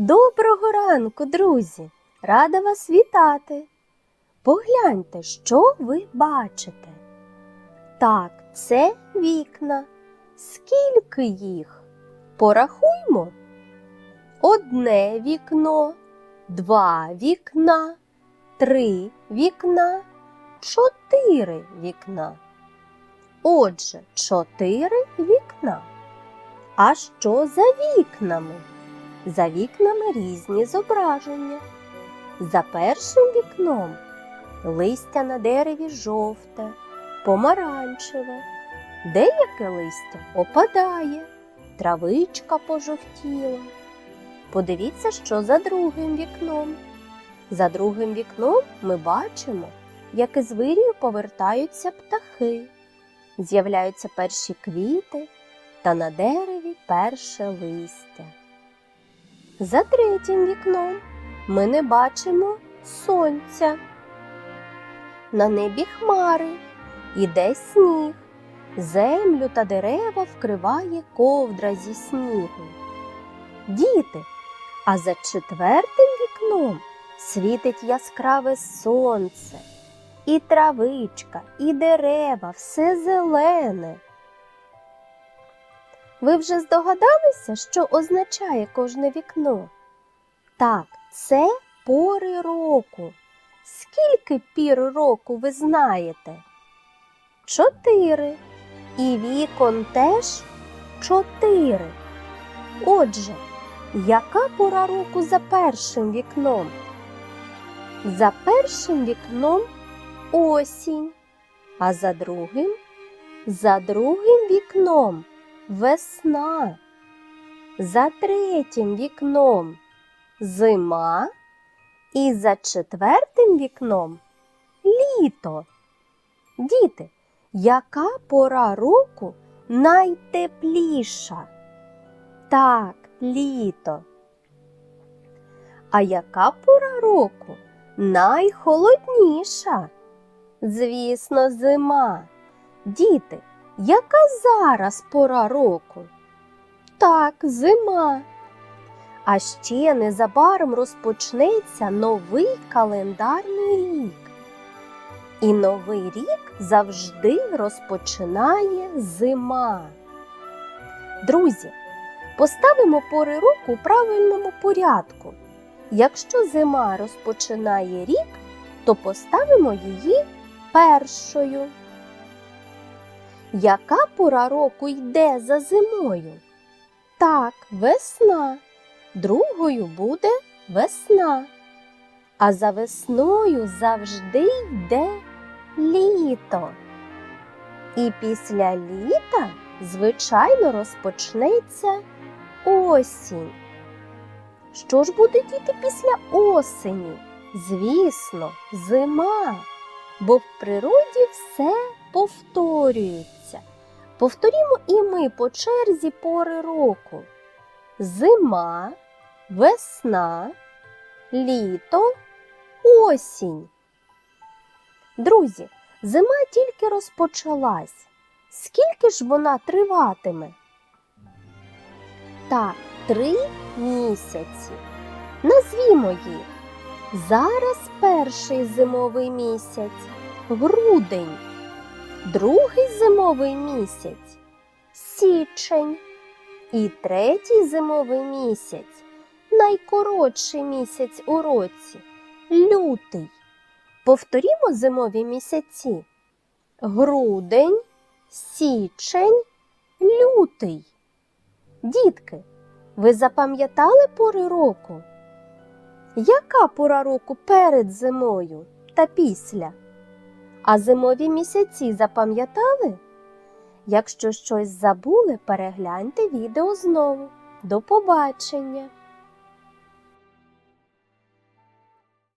Доброго ранку, друзі! Рада вас вітати! Погляньте, що ви бачите. Так, це вікна. Скільки їх? Порахуймо. Одне вікно, два вікна, три вікна, чотири вікна. Отже, чотири вікна. А що за вікнами? За вікнами різні зображення. За першим вікном листя на дереві жовте, помаранчеве, деяке листя опадає, травичка пожовтіла. Подивіться, що за другим вікном. За другим вікном ми бачимо, як із вирію повертаються птахи, з'являються перші квіти та на дереві перше листя. За третім вікном ми не бачимо сонця. На небі хмари, іде сніг, землю та дерева вкриває ковдра зі снігу. Діти, а за четвертим вікном світить яскраве сонце, і травичка, і дерева, все зелене. Ви вже здогадалися, що означає кожне вікно? Так, це пори року. Скільки пір року ви знаєте? Чотири. І вікон теж чотири. Отже, яка пора року за першим вікном? За першим вікном осінь, а за другим, за другим вікном весна. За третім вікном зима і за четвертим вікном літо. Діти, яка пора року найтепліша? Так, літо. А яка пора року найхолодніша? Звісно, зима. Діти, яка зараз пора року? Так, зима. А ще незабаром розпочнеться новий календарний рік. І новий рік завжди розпочинає зима. Друзі, поставимо пори року у правильному порядку. Якщо зима розпочинає рік, то поставимо її першою. Яка пора року йде за зимою? Так, весна. Другою буде весна. А за весною завжди йде літо. І після літа, звичайно, розпочнеться осінь. Що ж буде діти після осені? Звісно, зима, бо в природі все повторюється. Повторімо і ми по черзі пори року. Зима, весна, літо, осінь. Друзі, зима тільки розпочалась. Скільки ж вона триватиме? Так, три місяці. Назвімо їх. Зараз перший зимовий місяць грудень, другий зимовий місяць січень і третій зимовий місяць найкоротший місяць у році лютий. Повторімо зимові місяці грудень, січень, лютий. Дітки, ви запам'ятали пори року? Яка пора року перед зимою та після? А зимові місяці запам'ятали? Якщо щось забули, перегляньте відео знову. До побачення!